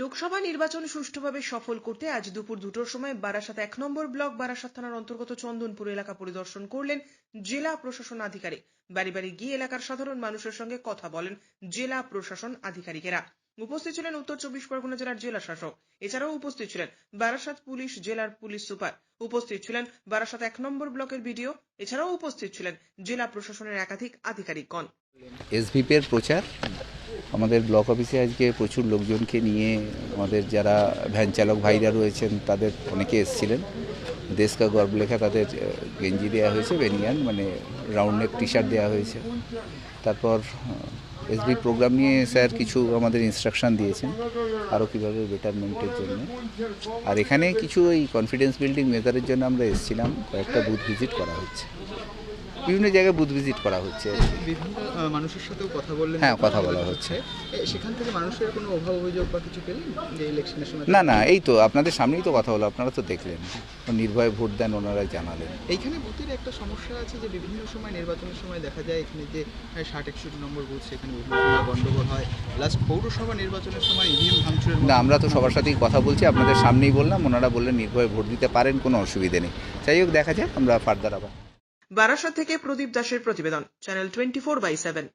লোকসভা নির্বাচন সুষ্ঠুভাবে সফল করতে আজ দুপুর দুটোর সময় বারাসাত এক নম্বর ব্লক বারাসাত থানার অন্তর্গত চন্দনপুর এলাকা পরিদর্শন করলেন জেলা প্রশাসন আধিকারিক। বাড়ি বাড়ি গিয়ে এলাকার সাধারণ মানুষের সঙ্গে কথা বলেন জেলা প্রশাসন আধিকারিকেরা। উপস্থিত ছিলেন উত্তর চব্বিশ পরগনা জেলার জেলা শাসক। এছাড়াও উপস্থিত ছিলেন বারাসাত পুলিশ জেলার পুলিশ সুপার। উপস্থিত ছিলেন বারাসাত এক নম্বর ব্লকের বিডিও। এছাড়াও উপস্থিত ছিলেন জেলা প্রশাসনের একাধিক আধিকারিকগণ। এসভিপের প্রচার আমাদের ব্লক অফিসে আজকে প্রচুর লোকজনকে নিয়ে আমাদের যারা ভ্যান চালক ভাইরা রয়েছেন, তাদের অনেকে এসেছিলেন। দেশকা গর্ব লেখা তাদের গেঞ্জি দেওয়া হয়েছে, বেনিয়ান মানে রাউন্ড নেক টি শার্ট দেওয়া হয়েছে। তারপর এসবি প্রোগ্রাম নিয়ে স্যার কিছু আমাদের ইনস্ট্রাকশন দিয়েছেন আরও কীভাবে বেটারমেন্টের জন্য। আর এখানে কিছু এই কনফিডেন্স বিল্ডিং মেজারের জন্য আমরা এসেছিলাম কয়েকটা বুথ ভিজিট করা হচ্ছে। বিভিন্ন জায়গায় বুথ ভিজিট করা হচ্ছে। মানুষের সাথেও কথা বললেন হ্যাঁ, কথা বলা হচ্ছে। সেখান থেকে মানুষের কোনো অভাব অভিযোগ বা কিছু পেলেন? যে ইলেকশনের সময়? না না এই তো আপনাদের সামনেই তো কথা হলো আপনারা তো দেখলেন। নির্ভয়ে ভোট দেন ওনারা জানালেন। এইখানে বুথের একটা সমস্যা আছে যে বিভিন্ন সময় নির্বাচনের সময় দেখা যায় এখানে যে ষাট একষট্টি নম্বর বুথ সেখানে গন্ডগোল হয়। লাস্ট পৌরসভা নির্বাচনের সময় ইভিএম ভাঙচুরের না আমরা তো সবার সাথেই কথা বলছি আপনাদের সামনেই বললাম ওনারা বললেন নির্ভয়ে ভোট দিতে পারেন কোনো অসুবিধে নেই। যাই হোক দেখা যাক আমরা ফার্দার আবার। বারাসাত থেকে প্রদীপ দাসের প্রতিবেদন channel twenty four by seven.